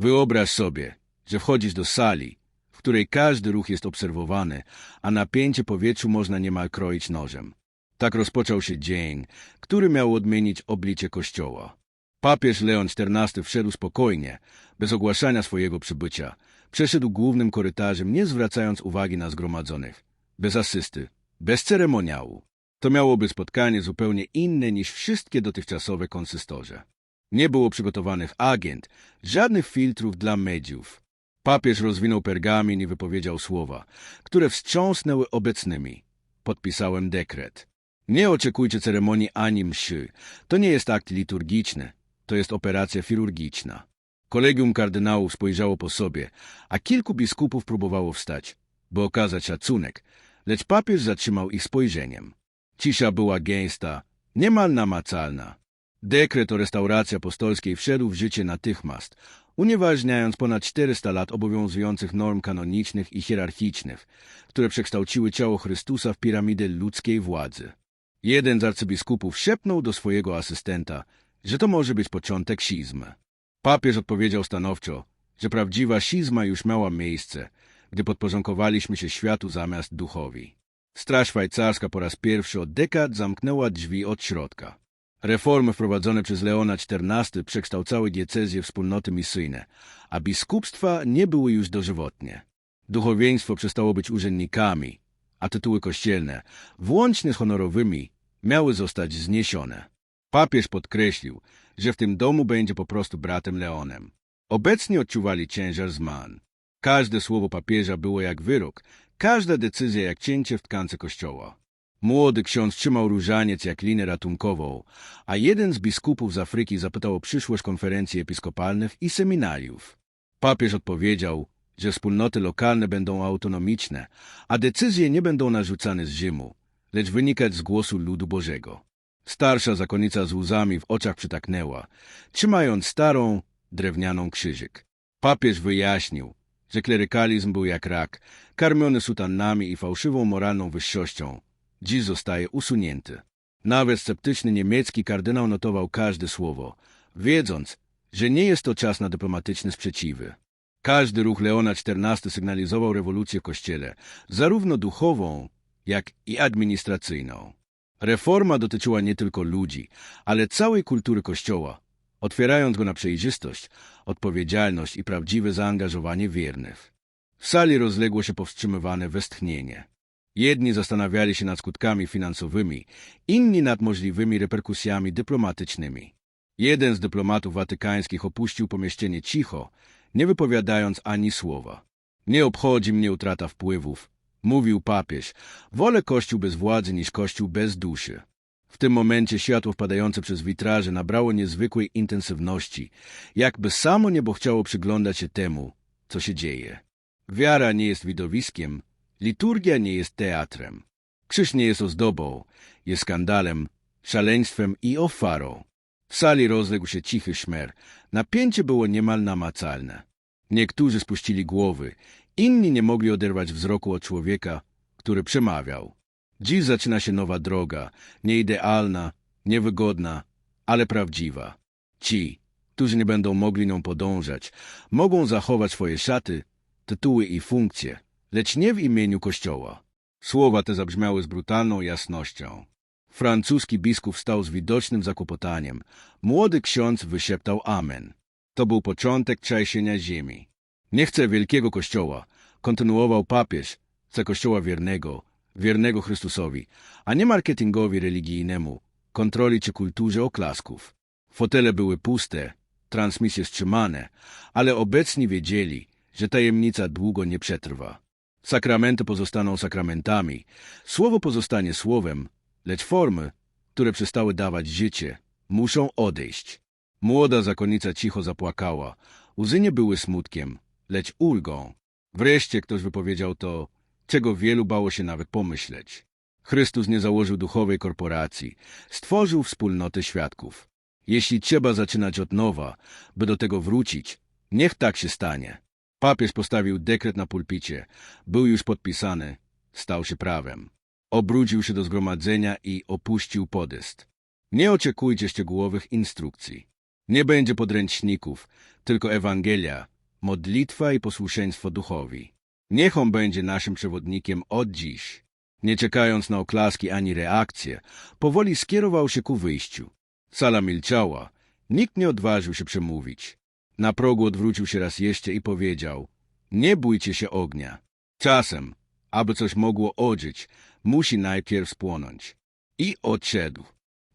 Wyobraź sobie, że wchodzisz do sali, w której każdy ruch jest obserwowany, a napięcie powietrzu można niemal kroić nożem. Tak rozpoczął się dzień, który miał odmienić oblicze Kościoła. Papież Leon XIV wszedł spokojnie, bez ogłaszania swojego przybycia. Przeszedł głównym korytarzem, nie zwracając uwagi na zgromadzonych. Bez asysty, bez ceremoniału. To miało być spotkanie zupełnie inne niż wszystkie dotychczasowe konsystorze. Nie było przygotowanych agent, żadnych filtrów dla mediów. Papież rozwinął pergamin i wypowiedział słowa, które wstrząsnęły obecnymi. Podpisałem dekret. Nie oczekujcie ceremonii ani mszy. To nie jest akt liturgiczny, to jest operacja chirurgiczna. Kolegium kardynałów spojrzało po sobie, a kilku biskupów próbowało wstać, by okazać szacunek, lecz papież zatrzymał ich spojrzeniem. Cisza była gęsta, niemal namacalna. Dekret o restauracji apostolskiej wszedł w życie natychmiast, unieważniając ponad 400 lat obowiązujących norm kanonicznych i hierarchicznych, które przekształciły ciało Chrystusa w piramidę ludzkiej władzy. Jeden z arcybiskupów szepnął do swojego asystenta, że to może być początek schizmy. Papież odpowiedział stanowczo, że prawdziwa schizma już miała miejsce, gdy podporządkowaliśmy się światu zamiast duchowi. Straż szwajcarska po raz pierwszy od dekad zamknęła drzwi od środka. Reformy wprowadzone przez Leona XIV przekształcały diecezje wspólnoty misyjne, a biskupstwa nie były już dożywotnie. Duchowieństwo przestało być urzędnikami, a tytuły kościelne, włącznie z honorowymi, miały zostać zniesione. Papież podkreślił, że w tym domu będzie po prostu bratem Leonem. Obecnie odczuwali ciężar zman. Każde słowo papieża było jak wyrok, każda decyzja jak cięcie w tkance kościoła. Młody ksiądz trzymał różaniec jak linę ratunkową, a jeden z biskupów z Afryki zapytał o przyszłość konferencji episkopalnych i seminariów. Papież odpowiedział, że wspólnoty lokalne będą autonomiczne, a decyzje nie będą narzucane z Rzymu, lecz wynikać z głosu ludu Bożego. Starsza zakonnica z łzami w oczach przytaknęła, trzymając starą, drewnianą krzyżyk. Papież wyjaśnił, że klerykalizm był jak rak, karmiony sutannami i fałszywą moralną wyższością. Dziś zostaje usunięty. Nawet sceptyczny niemiecki kardynał notował każde słowo, wiedząc, że nie jest to czas na dyplomatyczne sprzeciwy. Każdy ruch Leona XIV sygnalizował rewolucję w Kościele, zarówno duchową, jak i administracyjną. Reforma dotyczyła nie tylko ludzi, ale całej kultury Kościoła, otwierając go na przejrzystość, odpowiedzialność i prawdziwe zaangażowanie wiernych. W sali rozległo się powstrzymywane westchnienie. Jedni zastanawiali się nad skutkami finansowymi, inni nad możliwymi reperkusjami dyplomatycznymi. Jeden z dyplomatów watykańskich opuścił pomieszczenie cicho, nie wypowiadając ani słowa. Nie obchodzi mnie utrata wpływów, mówił papież. Wolę kościół bez władzy niż kościół bez duszy. W tym momencie światło wpadające przez witraże nabrało niezwykłej intensywności, jakby samo niebo chciało przyglądać się temu, co się dzieje. Wiara nie jest widowiskiem, liturgia nie jest teatrem. Krzyż nie jest ozdobą, jest skandalem, szaleństwem i ofarą. W sali rozległ się cichy szmer. Napięcie było niemal namacalne. Niektórzy spuścili głowy, inni nie mogli oderwać wzroku od człowieka, który przemawiał. Dziś zaczyna się nowa droga, nieidealna, niewygodna, ale prawdziwa. Ci, którzy nie będą mogli nią podążać, mogą zachować swoje szaty, tytuły i funkcje, lecz nie w imieniu Kościoła. Słowa te zabrzmiały z brutalną jasnością. Francuski biskup stał z widocznym zakłopotaniem. Młody ksiądz wyszeptał amen. To był początek trzęsienia ziemi. Nie chcę wielkiego kościoła, kontynuował papież, chcę kościoła wiernego, wiernego Chrystusowi, a nie marketingowi religijnemu, kontroli czy kulturze oklasków. Fotele były puste, transmisje wstrzymane, ale obecni wiedzieli, że tajemnica długo nie przetrwa. Sakramenty pozostaną sakramentami, słowo pozostanie słowem, lecz formy, które przestały dawać życie, muszą odejść. Młoda zakonnica cicho zapłakała. Łzy nie były smutkiem, lecz ulgą. Wreszcie ktoś wypowiedział to, czego wielu bało się nawet pomyśleć. Chrystus nie założył duchowej korporacji, stworzył wspólnotę świadków. Jeśli trzeba zaczynać od nowa, by do tego wrócić, niech tak się stanie. Papież postawił dekret na pulpicie, był już podpisany, stał się prawem. Obrócił się do zgromadzenia i opuścił podest. Nie oczekujcie szczegółowych instrukcji. Nie będzie podręczników, tylko Ewangelia, modlitwa i posłuszeństwo duchowi. Niech on będzie naszym przewodnikiem od dziś. Nie czekając na oklaski ani reakcje, powoli skierował się ku wyjściu. Sala milczała. Nikt nie odważył się przemówić. Na progu odwrócił się raz jeszcze i powiedział — Nie bójcie się ognia. Czasem, aby coś mogło ożyć, musi najpierw spłonąć. I odszedł.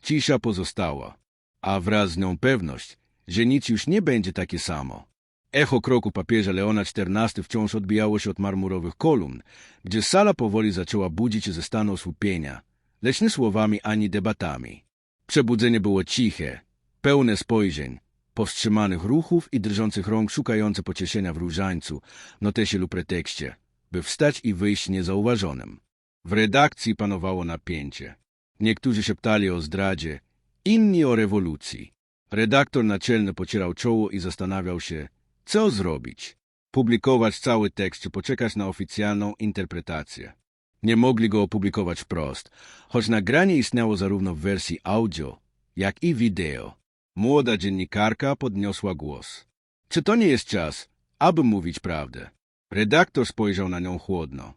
Cisza pozostała, a wraz z nią pewność, że nic już nie będzie takie samo. Echo kroku papieża Leona XIV wciąż odbijało się od marmurowych kolumn, gdzie sala powoli zaczęła budzić się ze stanu osłupienia, lecz nie słowami ani debatami. Przebudzenie było ciche, pełne spojrzeń, powstrzymanych ruchów i drżących rąk szukające pocieszenia w różańcu, notesie lub pretekście, by wstać i wyjść niezauważonym. W redakcji panowało napięcie. Niektórzy szeptali o zdradzie, inni o rewolucji. Redaktor naczelny pocierał czoło i zastanawiał się, co zrobić? Publikować cały tekst czy poczekać na oficjalną interpretację? Nie mogli go opublikować wprost, choć nagranie istniało zarówno w wersji audio, jak i wideo. Młoda dziennikarka podniosła głos. Czy to nie jest czas, aby mówić prawdę? Redaktor spojrzał na nią chłodno.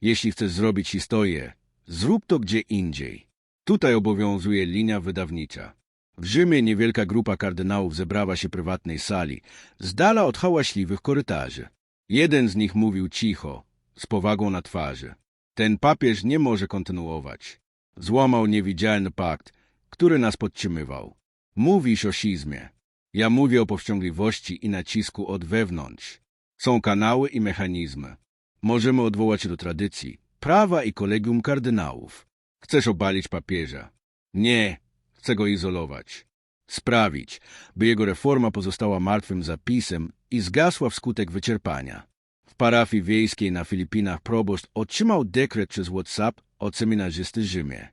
Jeśli chcesz zrobić historię, zrób to gdzie indziej. Tutaj obowiązuje linia wydawnicza. W Rzymie niewielka grupa kardynałów zebrała się w prywatnej sali, z dala od hałaśliwych korytarzy. Jeden z nich mówił cicho, z powagą na twarzy. Ten papież nie może kontynuować. Złamał niewidzialny pakt, który nas podtrzymywał. Mówisz o schizmie. Ja mówię o powściągliwości i nacisku od wewnątrz. Są kanały i mechanizmy. Możemy odwołać się do tradycji, prawa i kolegium kardynałów. Chcesz obalić papieża. Nie, Chce go izolować. Sprawić, by jego reforma pozostała martwym zapisem i zgasła wskutek wyczerpania. W parafii wiejskiej na Filipinach proboszcz otrzymał dekret przez WhatsApp od seminarzysty Rzymie.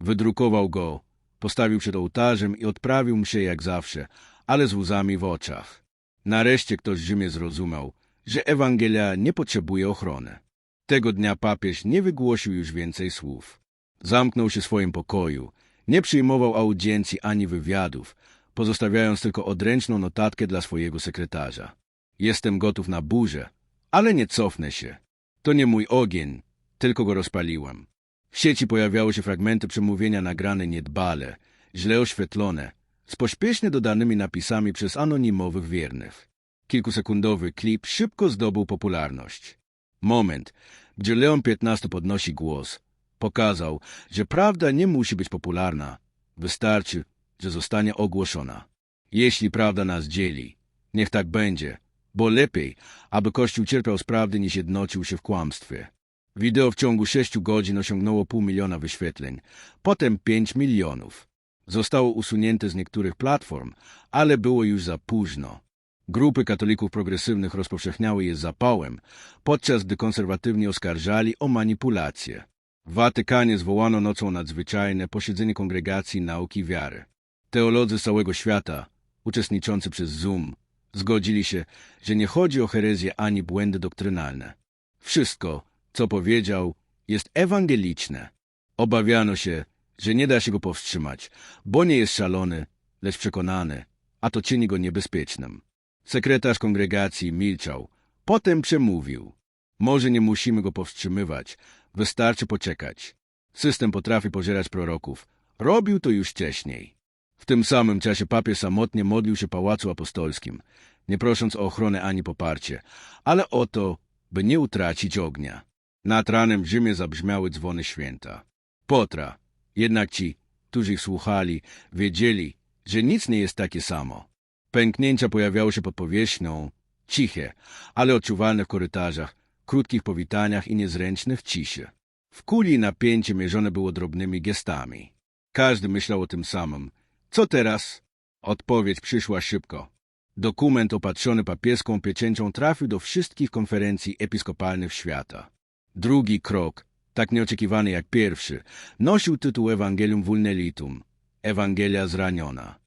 Wydrukował go, postawił przed ołtarzem i odprawił mu się jak zawsze, ale z łzami w oczach. Nareszcie ktoś w Rzymie zrozumiał, że Ewangelia nie potrzebuje ochrony. Tego dnia papież nie wygłosił już więcej słów. Zamknął się w swoim pokoju nie przyjmował audiencji ani wywiadów, pozostawiając tylko odręczną notatkę dla swojego sekretarza. Jestem gotów na burzę, ale nie cofnę się. To nie mój ogień, tylko go rozpaliłem. W sieci pojawiały się fragmenty przemówienia nagrane niedbale, źle oświetlone, z pośpiesznie dodanymi napisami przez anonimowych wiernych. Kilkusekundowy klip szybko zdobył popularność. Moment, gdzie Leon XV podnosi głos, Pokazał, że prawda nie musi być popularna. Wystarczy, że zostanie ogłoszona. Jeśli prawda nas dzieli, niech tak będzie, bo lepiej, aby Kościół cierpiał z prawdy niż jednocił się w kłamstwie. Wideo w ciągu sześciu godzin osiągnęło pół miliona wyświetleń, potem pięć milionów. Zostało usunięte z niektórych platform, ale było już za późno. Grupy katolików progresywnych rozpowszechniały je zapałem, podczas gdy konserwatywni oskarżali o manipulację. W Watykanie zwołano nocą nadzwyczajne posiedzenie Kongregacji Nauki Wiary. Teolodzy całego świata, uczestniczący przez Zoom, zgodzili się, że nie chodzi o herezję ani błędy doktrynalne. Wszystko, co powiedział, jest ewangeliczne. Obawiano się, że nie da się go powstrzymać, bo nie jest szalony, lecz przekonany, a to czyni go niebezpiecznym. Sekretarz kongregacji milczał, potem przemówił. Może nie musimy go powstrzymywać, Wystarczy poczekać. System potrafi pożerać proroków. Robił to już wcześniej. W tym samym czasie papież samotnie modlił się Pałacu Apostolskim, nie prosząc o ochronę ani poparcie, ale o to, by nie utracić ognia. Nad ranem w Rzymie zabrzmiały dzwony święta. Potra, jednak ci, którzy ich słuchali, wiedzieli, że nic nie jest takie samo. Pęknięcia pojawiały się pod powierzchnią, ciche, ale odczuwalne w korytarzach, krótkich powitaniach i niezręcznych ciszy. W kuli napięcie mierzone było drobnymi gestami. Każdy myślał o tym samym. Co teraz? Odpowiedź przyszła szybko. Dokument opatrzony papieską pieczęcią trafił do wszystkich konferencji episkopalnych świata. Drugi krok, tak nieoczekiwany jak pierwszy, nosił tytuł Evangelium Vulnelitum, Ewangelia zraniona.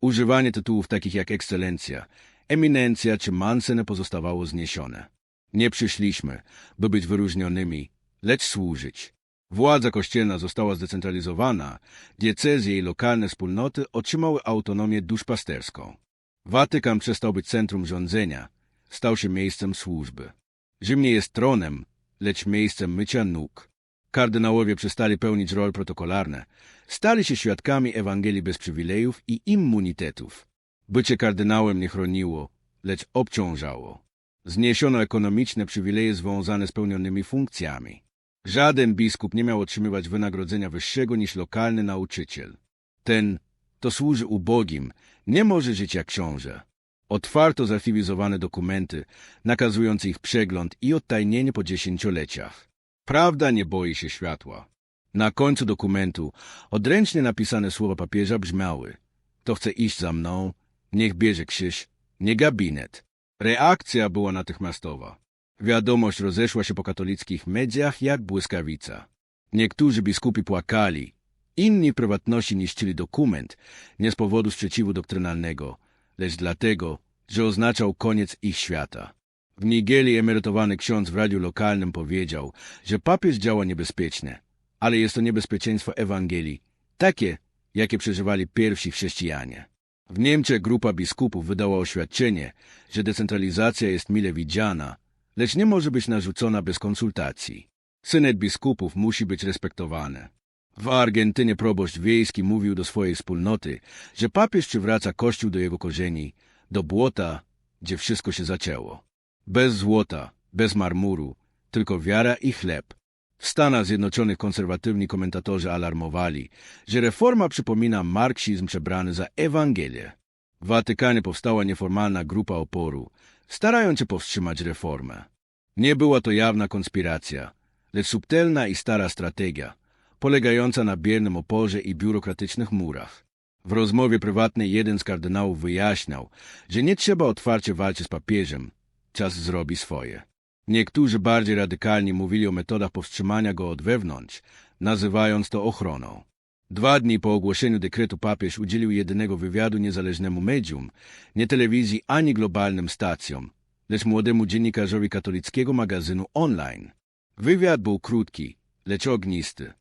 Używanie tytułów takich jak ekscelencja, eminencja czy mansene pozostawało zniesione. Nie przyszliśmy, by być wyróżnionymi, lecz służyć. Władza kościelna została zdecentralizowana, diecezje i lokalne wspólnoty otrzymały autonomię duszpasterską. Watykan przestał być centrum rządzenia, stał się miejscem służby. Rzym nie jest tronem, lecz miejscem mycia nóg. Kardynałowie przestali pełnić role protokolarne, stali się świadkami Ewangelii bez przywilejów i immunitetów. Bycie kardynałem nie chroniło, lecz obciążało. Zniesiono ekonomiczne przywileje związane z pełnionymi funkcjami. Żaden biskup nie miał otrzymywać wynagrodzenia wyższego niż lokalny nauczyciel. Ten, kto służy ubogim, nie może żyć jak książę. Otwarto zarchiwizowane dokumenty, nakazujące ich przegląd i odtajnienie po dziesięcioleciach. Prawda nie boi się światła. Na końcu dokumentu odręcznie napisane słowa papieża brzmiały Kto chce iść za mną, niech bierze krzyż, nie gabinet. Reakcja była natychmiastowa. Wiadomość rozeszła się po katolickich mediach jak błyskawica. Niektórzy biskupi płakali, inni prywatności niszczyli dokument nie z powodu sprzeciwu doktrynalnego, lecz dlatego, że oznaczał koniec ich świata. W Nigerii emerytowany ksiądz w radiu lokalnym powiedział, że papież działa niebezpiecznie, ale jest to niebezpieczeństwo Ewangelii, takie, jakie przeżywali pierwsi chrześcijanie. W Niemczech grupa biskupów wydała oświadczenie, że decentralizacja jest mile widziana, lecz nie może być narzucona bez konsultacji. Synet biskupów musi być respektowany. W Argentynie proboszcz wiejski mówił do swojej wspólnoty, że papież przywraca kościół do jego korzeni, do błota, gdzie wszystko się zaczęło. Bez złota, bez marmuru, tylko wiara i chleb. W Stanach Zjednoczonych konserwatywni komentatorzy alarmowali, że reforma przypomina marksizm przebrany za Ewangelię. W Watykanie powstała nieformalna grupa oporu, starając się powstrzymać reformę. Nie była to jawna konspiracja, lecz subtelna i stara strategia, polegająca na biernym oporze i biurokratycznych murach. W rozmowie prywatnej jeden z kardynałów wyjaśniał, że nie trzeba otwarcie walczyć z papieżem, czas zrobi swoje. Niektórzy bardziej radykalni mówili o metodach powstrzymania go od wewnątrz, nazywając to ochroną. Dwa dni po ogłoszeniu dekretu papież udzielił jedynego wywiadu niezależnemu medium, nie telewizji ani globalnym stacjom, lecz młodemu dziennikarzowi katolickiego magazynu online. Wywiad był krótki, lecz ognisty.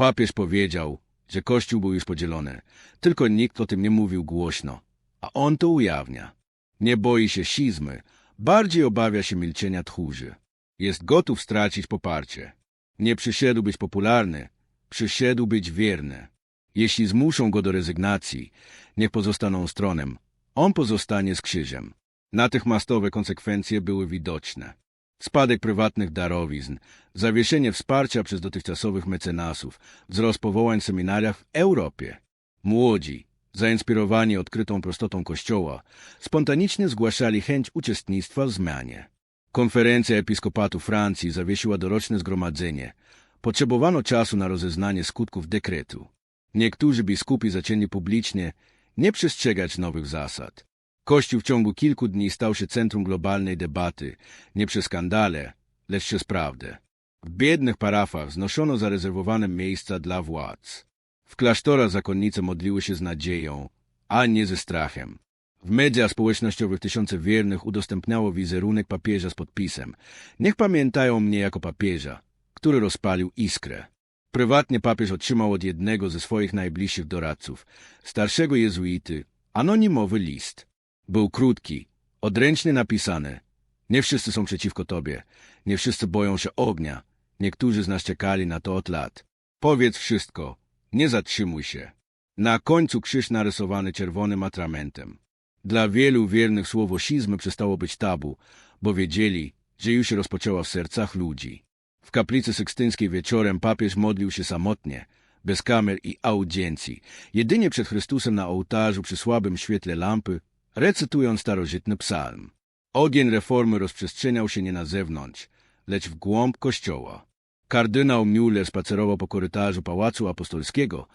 Papież powiedział, że Kościół był już podzielony, tylko nikt o tym nie mówił głośno, a on to ujawnia. Nie boi się schizmy, bardziej obawia się milczenia tchórzy. Jest gotów stracić poparcie. Nie przyszedł być popularny, przyszedł być wierny. Jeśli zmuszą go do rezygnacji, niech pozostaną stronem. On pozostanie z krzyżem. Natychmiastowe konsekwencje były widoczne. Spadek prywatnych darowizn, zawieszenie wsparcia przez dotychczasowych mecenasów, wzrost powołań w seminariach w Europie. Młodzi, zainspirowani odkrytą prostotą Kościoła, spontanicznie zgłaszali chęć uczestnictwa w zmianie. Konferencja Episkopatu Francji zawiesiła doroczne zgromadzenie. Potrzebowano czasu na rozeznanie skutków dekretu. Niektórzy biskupi zaczęli publicznie nie przestrzegać nowych zasad. Kościół w ciągu kilku dni stał się centrum globalnej debaty, nie przez skandale, lecz przez prawdę. W biednych parafach znoszono zarezerwowane miejsca dla władz. W klasztorach zakonnice modliły się z nadzieją, a nie ze strachem. W mediach społecznościowych tysiące wiernych udostępniało wizerunek papieża z podpisem Niech pamiętają mnie jako papieża, który rozpalił iskrę. Prywatnie papież otrzymał od jednego ze swoich najbliższych doradców, starszego jezuity, anonimowy list. Był krótki, odręcznie napisany. Nie wszyscy są przeciwko tobie, nie wszyscy boją się ognia, niektórzy z nas czekali na to od lat. Powiedz wszystko, nie zatrzymuj się. Na końcu krzyż narysowany czerwonym atramentem. Dla wielu wiernych słowo schizmy przestało być tabu, bo wiedzieli, że już się rozpoczęła w sercach ludzi. W kaplicy sykstyńskiej wieczorem papież modlił się samotnie, bez kamer i audiencji, jedynie przed Chrystusem na ołtarzu przy słabym świetle lampy, recytując starożytny psalm. Ogień reformy rozprzestrzeniał się nie na zewnątrz, lecz w głąb kościoła. Kardynał Müller spacerował po korytarzu Pałacu Apostolskiego,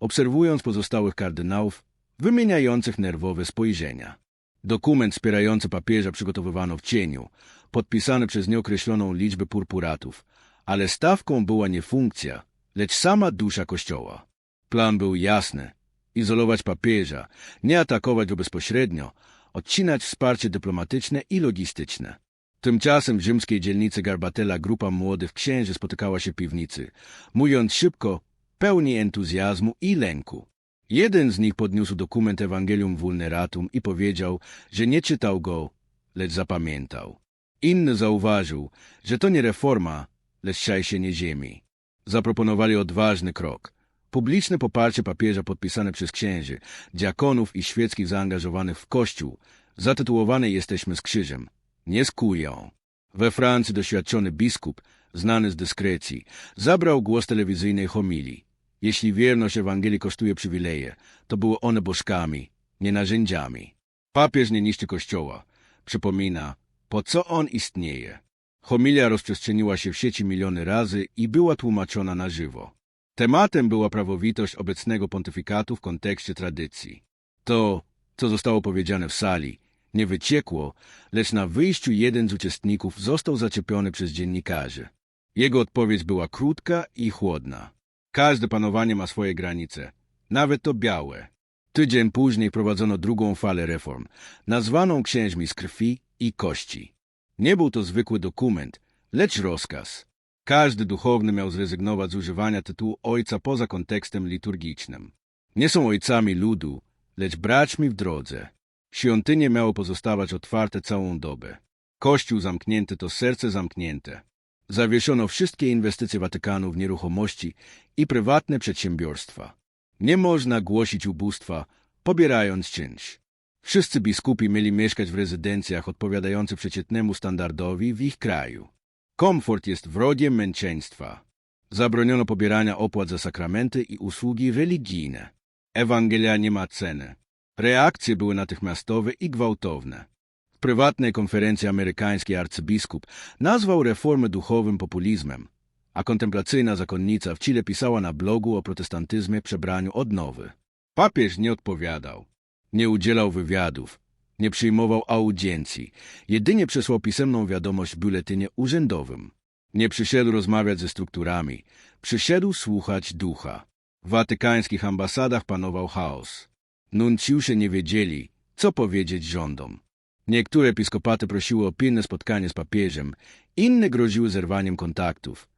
obserwując pozostałych kardynałów wymieniających nerwowe spojrzenia. Dokument wspierający papieża przygotowywano w cieniu, podpisany przez nieokreśloną liczbę purpuratów, ale stawką była nie funkcja, lecz sama dusza Kościoła. Plan był jasny. Izolować papieża, nie atakować go bezpośrednio, odcinać wsparcie dyplomatyczne i logistyczne. Tymczasem w rzymskiej dzielnicy Garbatella grupa młodych księży spotykała się w piwnicy, mówiąc szybko, pełni entuzjazmu i lęku. Jeden z nich podniósł dokument Ewangelium Vulneratum i powiedział, że nie czytał go, lecz zapamiętał. Inny zauważył, że to nie reforma, lecz trzęsienie ziemi. Zaproponowali odważny krok. Publiczne poparcie papieża podpisane przez księży, diakonów i świeckich zaangażowanych w Kościół, zatytułowane Jesteśmy z krzyżem, nie skują. We Francji doświadczony biskup, znany z dyskrecji, zabrał głos telewizyjnej homilii. Jeśli wierność Ewangelii kosztuje przywileje, to były one bożkami, nie narzędziami. Papież nie niszczy Kościoła. Przypomina, po co on istnieje. Homilia rozprzestrzeniła się w sieci miliony razy i była tłumaczona na żywo. Tematem była prawowitość obecnego pontyfikatu w kontekście tradycji. To, co zostało powiedziane w sali, nie wyciekło, lecz na wyjściu jeden z uczestników został zaczepiony przez dziennikarzy. Jego odpowiedź była krótka i chłodna. Każde panowanie ma swoje granice, nawet to białe. Tydzień później prowadzono drugą falę reform, nazwaną księżmi z krwi i kości. Nie był to zwykły dokument, lecz rozkaz. Każdy duchowny miał zrezygnować z używania tytułu ojca poza kontekstem liturgicznym. Nie są ojcami ludu, lecz braćmi w drodze. Świątynie miało pozostawać otwarte całą dobę. Kościół zamknięty to serce zamknięte. Zawieszono wszystkie inwestycje Watykanu w nieruchomości i prywatne przedsiębiorstwa. Nie można głosić ubóstwa, pobierając czynsz. Wszyscy biskupi mieli mieszkać w rezydencjach odpowiadających przeciętnemu standardowi w ich kraju. Komfort jest wrogiem męczeństwa. Zabroniono pobierania opłat za sakramenty i usługi religijne. Ewangelia nie ma ceny. Reakcje były natychmiastowe i gwałtowne. W prywatnej konferencji amerykański arcybiskup nazwał reformę duchowym populizmem, a kontemplacyjna zakonnica w Chile pisała na blogu o protestantyzmie przebraniu odnowy. Papież nie odpowiadał, nie udzielał wywiadów, nie przyjmował audiencji, jedynie przesłał pisemną wiadomość w biuletynie urzędowym. Nie przyszedł rozmawiać ze strukturami, przyszedł słuchać ducha. W watykańskich ambasadach panował chaos. Nuncjusze nie wiedzieli, co powiedzieć rządom. Niektóre episkopaty prosiły o pilne spotkanie z papieżem, inne groziły zerwaniem kontaktów.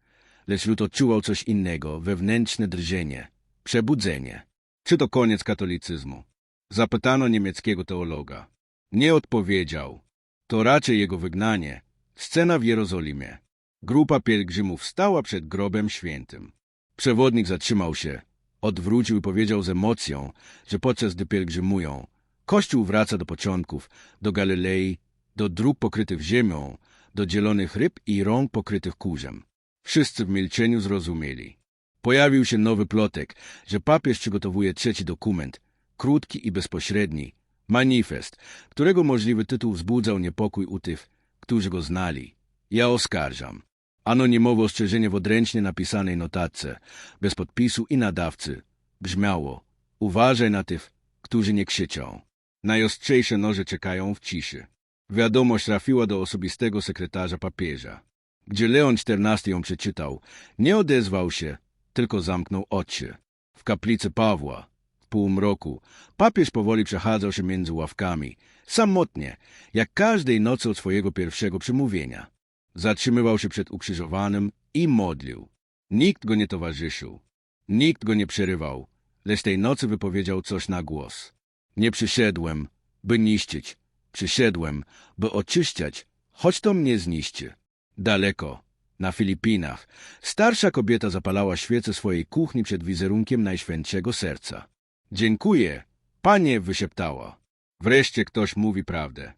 Lecz lud odczuwał coś innego, wewnętrzne drżenie, przebudzenie. Czy to koniec katolicyzmu? Zapytano niemieckiego teologa. Nie odpowiedział. To raczej jego wygnanie. Scena w Jerozolimie. Grupa pielgrzymów stała przed grobem świętym. Przewodnik zatrzymał się, odwrócił i powiedział z emocją, że podczas gdy pielgrzymują, Kościół wraca do początków, do Galilei, do dróg pokrytych ziemią, do dzielonych ryb i rąk pokrytych kurzem. Wszyscy w milczeniu zrozumieli. Pojawił się nowy plotek, że papież przygotowuje trzeci dokument, krótki i bezpośredni, manifest, którego możliwy tytuł wzbudzał niepokój u tych, którzy go znali. Ja oskarżam. Anonimowe ostrzeżenie w odręcznie napisanej notatce, bez podpisu i nadawcy, brzmiało Uważaj na tych, którzy nie krzyczą. Najostrzejsze noże czekają w ciszy. Wiadomość trafiła do osobistego sekretarza papieża. Gdzie Leon XIV ją przeczytał, nie odezwał się, tylko zamknął oczy. W kaplicy Pawła, półmroku, papież powoli przechadzał się między ławkami, samotnie, jak każdej nocy od swojego pierwszego przemówienia. Zatrzymywał się przed ukrzyżowanym i modlił. Nikt go nie towarzyszył. Nikt go nie przerywał, lecz tej nocy wypowiedział coś na głos. Nie przyszedłem, by niszczyć. Przyszedłem, by oczyszczać, choć to mnie zniszczy. Daleko, na Filipinach, starsza kobieta zapalała świecę swojej kuchni przed wizerunkiem Najświętszego Serca. Dziękuję, panie, wyszeptała. Wreszcie ktoś mówi prawdę.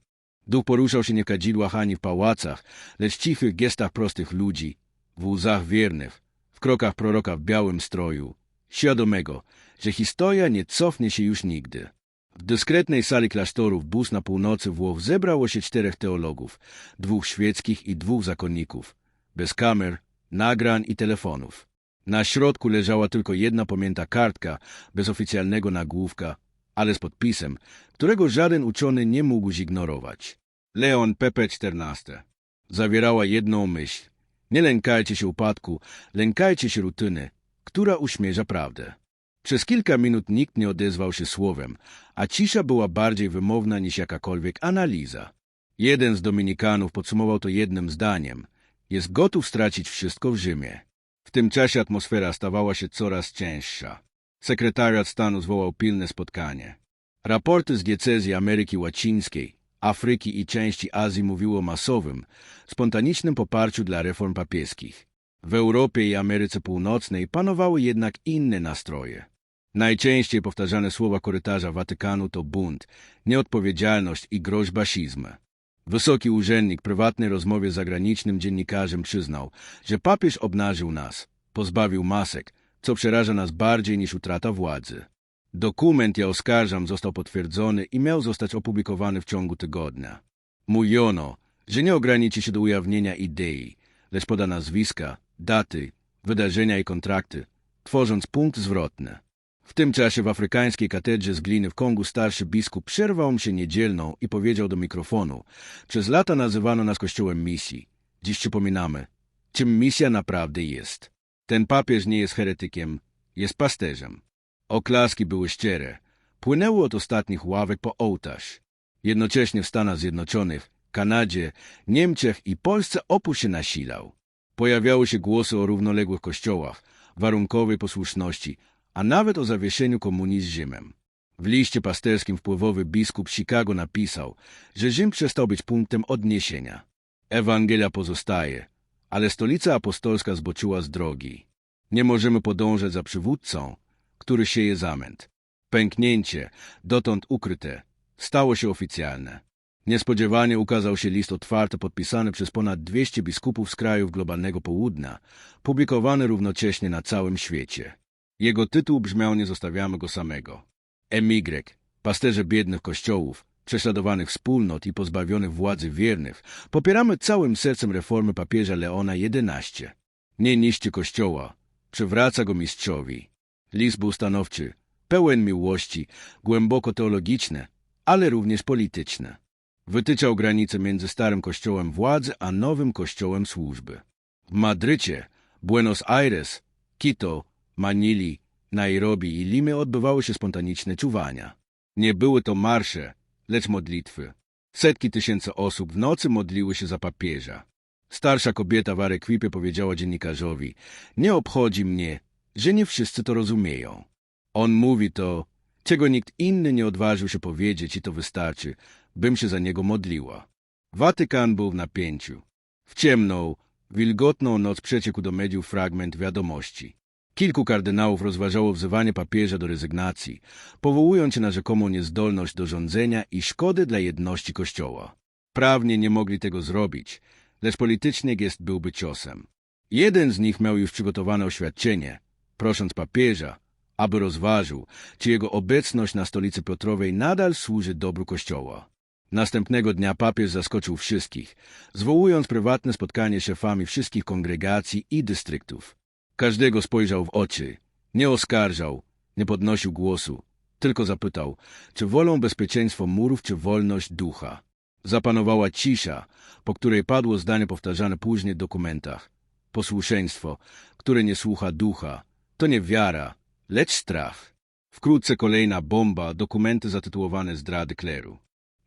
Duch poruszał się nie w kadzidłach ani w pałacach, lecz w cichych gestach prostych ludzi, w łzach wiernych, w krokach proroka w białym stroju, świadomego, że historia nie cofnie się już nigdy. W dyskretnej sali klasztoru w Bus na północy Włoch zebrało się czterech teologów, dwóch świeckich i dwóch zakonników, bez kamer, nagrań i telefonów. Na środku leżała tylko jedna pamięta kartka, bez oficjalnego nagłówka, ale z podpisem, którego żaden uczony nie mógł zignorować. Leon Pepe XIV. Zawierała jedną myśl. Nie lękajcie się upadku, lękajcie się rutyny, która uśmierza prawdę. Przez kilka minut nikt nie odezwał się słowem, a cisza była bardziej wymowna niż jakakolwiek analiza. Jeden z dominikanów podsumował to jednym zdaniem. Jest gotów stracić wszystko w Rzymie. W tym czasie atmosfera stawała się coraz cięższa. Sekretariat stanu zwołał pilne spotkanie. Raporty z diecezji Ameryki Łacińskiej, Afryki i części Azji mówiły o masowym, spontanicznym poparciu dla reform papieskich. W Europie i Ameryce Północnej panowały jednak inne nastroje. Najczęściej powtarzane słowa korytarza Watykanu to bunt, nieodpowiedzialność i groźbasizm. Wysoki urzędnik prywatnej rozmowie z zagranicznym dziennikarzem przyznał, że papież obnażył nas, pozbawił masek, co przeraża nas bardziej niż utrata władzy. Dokument, ja oskarżam, został potwierdzony i miał zostać opublikowany w ciągu tygodnia. Mówiono, że nie ograniczy się do ujawnienia idei, lecz poda nazwiska, daty, wydarzenia i kontrakty, tworząc punkt zwrotny. W tym czasie w afrykańskiej katedrze z gliny w Kongu starszy biskup przerwał się niedzielną i powiedział do mikrofonu Przez lata nazywano nas kościołem misji. Dziś przypominamy, czym misja naprawdę jest. Ten papież nie jest heretykiem, jest pasterzem. Oklaski były szczere. Płynęły od ostatnich ławek po ołtarz. Jednocześnie w Stanach Zjednoczonych, Kanadzie, Niemczech i Polsce opór się nasilał. Pojawiały się głosy o równoległych kościołach, warunkowej posłuszności, a nawet o zawieszeniu komunii z Rzymem. W liście pasterskim wpływowy biskup Chicago napisał, że Rzym przestał być punktem odniesienia. Ewangelia pozostaje, ale stolica apostolska zboczyła z drogi. Nie możemy podążać za przywódcą, który sieje zamęt. Pęknięcie, dotąd ukryte, stało się oficjalne. Niespodziewanie ukazał się list otwarty podpisany przez ponad 200 biskupów z krajów globalnego południa, publikowany równocześnie na całym świecie. Jego tytuł brzmiał Nie zostawiamy go samego. MY, pasterze biednych kościołów, prześladowanych wspólnot i pozbawionych władzy wiernych, popieramy całym sercem reformy papieża Leona XI. Nie niszczy kościoła, przywraca go mistrzowi. List był stanowczy, pełen miłości, głęboko teologiczny, ale również polityczny. Wytyczał granice między starym kościołem władzy a nowym kościołem służby. W Madrycie, Buenos Aires, Quito, Manili, Nairobi i Limy odbywały się spontaniczne czuwania. Nie były to marsze, lecz modlitwy. Setki tysięcy osób w nocy modliły się za papieża. Starsza kobieta w arekwipie powiedziała dziennikarzowi, nie obchodzi mnie, że nie wszyscy to rozumieją. On mówi to, czego nikt inny nie odważył się powiedzieć i to wystarczy, bym się za niego modliła. Watykan był w napięciu. W ciemną, wilgotną noc przeciekł do mediów fragment wiadomości. Kilku kardynałów rozważało wzywanie papieża do rezygnacji, powołując się na rzekomą niezdolność do rządzenia i szkody dla jedności Kościoła. Prawnie nie mogli tego zrobić, lecz politycznie gest byłby ciosem. Jeden z nich miał już przygotowane oświadczenie, prosząc papieża, aby rozważył, czy jego obecność na stolicy Piotrowej nadal służy dobru Kościoła. Następnego dnia papież zaskoczył wszystkich, zwołując prywatne spotkanie szefami wszystkich kongregacji i dystryktów. Każdego spojrzał w oczy, nie oskarżał, nie podnosił głosu, tylko zapytał, czy wolą bezpieczeństwo murów, czy wolność ducha. Zapanowała cisza, po której padło zdanie powtarzane później w dokumentach. Posłuszeństwo, które nie słucha ducha, to nie wiara, lecz strach. Wkrótce kolejna bomba, dokumenty zatytułowane Zdrady kleru.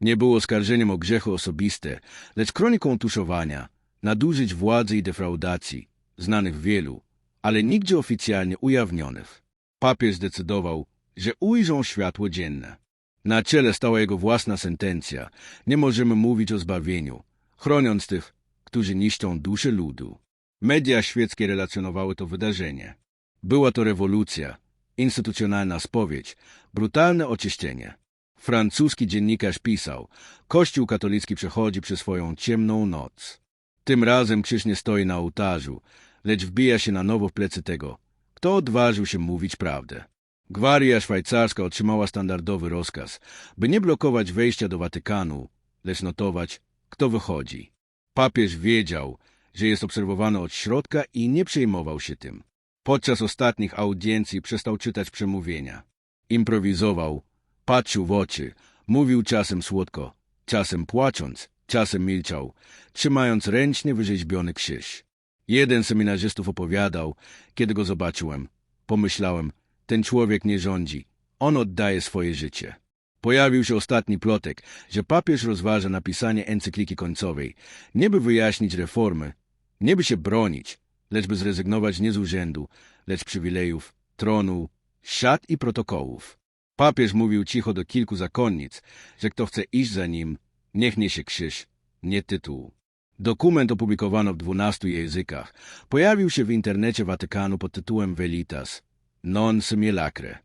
Nie było oskarżeniem o grzechy osobiste, lecz kroniką tuszowania, nadużyć władzy i defraudacji, znanych wielu, ale nigdzie oficjalnie ujawnionych. Papież zdecydował, że ujrzą światło dzienne. Na czele stała jego własna sentencja. Nie możemy mówić o zbawieniu, chroniąc tych, którzy niszczą duszę ludu. Media świeckie relacjonowały to wydarzenie. Była to rewolucja, instytucjonalna spowiedź, brutalne oczyszczenie. Francuski dziennikarz pisał, Kościół katolicki przechodzi przez swoją ciemną noc. Tym razem krzyż nie stoi na ołtarzu, lecz wbija się na nowo w plecy tego, kto odważył się mówić prawdę. Gwaria szwajcarska otrzymała standardowy rozkaz, by nie blokować wejścia do Watykanu, lecz notować, kto wychodzi. Papież wiedział, że jest obserwowany od środka i nie przejmował się tym. Podczas ostatnich audiencji przestał czytać przemówienia. Improwizował, patrzył w oczy, mówił czasem słodko, czasem płacząc, czasem milczał, trzymając ręcznie wyrzeźbiony krzyż. Jeden seminarzystów opowiadał, kiedy go zobaczyłem. Pomyślałem, ten człowiek nie rządzi, on oddaje swoje życie. Pojawił się ostatni plotek, że papież rozważa napisanie encykliki końcowej, nie by wyjaśnić reformy, nie by się bronić, lecz by zrezygnować nie z urzędu, lecz przywilejów, tronu, szat i protokołów. Papież mówił cicho do kilku zakonnic, że kto chce iść za nim, niech niesie krzyż, nie tytuł. Dokument opublikowano w dwunastu językach. Pojawił się w internecie Watykanu pod tytułem Velitas, non simulacre.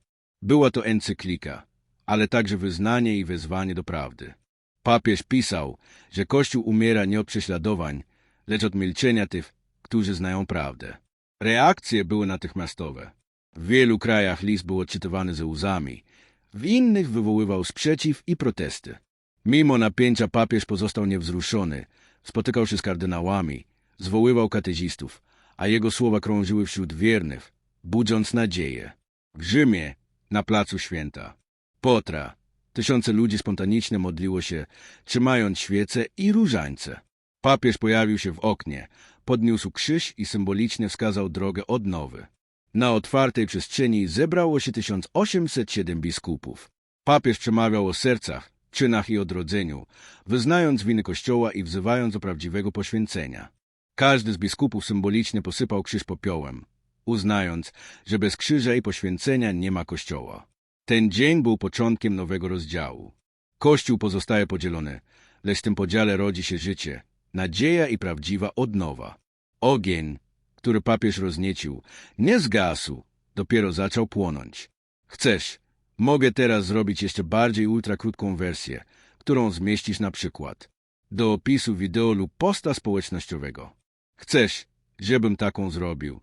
Była to encyklika, ale także wyznanie i wezwanie do prawdy. Papież pisał, że Kościół umiera nie od prześladowań, lecz od milczenia tych, którzy znają prawdę. Reakcje były natychmiastowe. W wielu krajach list był odczytywany ze łzami, w innych wywoływał sprzeciw i protesty. Mimo napięcia papież pozostał niewzruszony, spotykał się z kardynałami, zwoływał katechistów, a jego słowa krążyły wśród wiernych, budząc nadzieję. W Rzymie, na placu święta, Potra, tysiące ludzi spontanicznie modliło się, trzymając świece i różańce. Papież pojawił się w oknie, podniósł krzyż i symbolicznie wskazał drogę odnowy. Na otwartej przestrzeni zebrało się 1807 biskupów. Papież przemawiał o sercach, czynach i odrodzeniu, wyznając winy Kościoła i wzywając do prawdziwego poświęcenia. Każdy z biskupów symbolicznie posypał krzyż popiołem, uznając, że bez krzyża i poświęcenia nie ma Kościoła. Ten dzień był początkiem nowego rozdziału. Kościół pozostaje podzielony, lecz w tym podziale rodzi się życie, nadzieja i prawdziwa odnowa. Ogień, który papież rozniecił, nie zgasł, dopiero zaczął płonąć. Chcesz, mogę teraz zrobić jeszcze bardziej ultrakrótką wersję, którą zmieścisz na przykład do opisu wideo lub posta społecznościowego. Chcesz, żebym taką zrobił?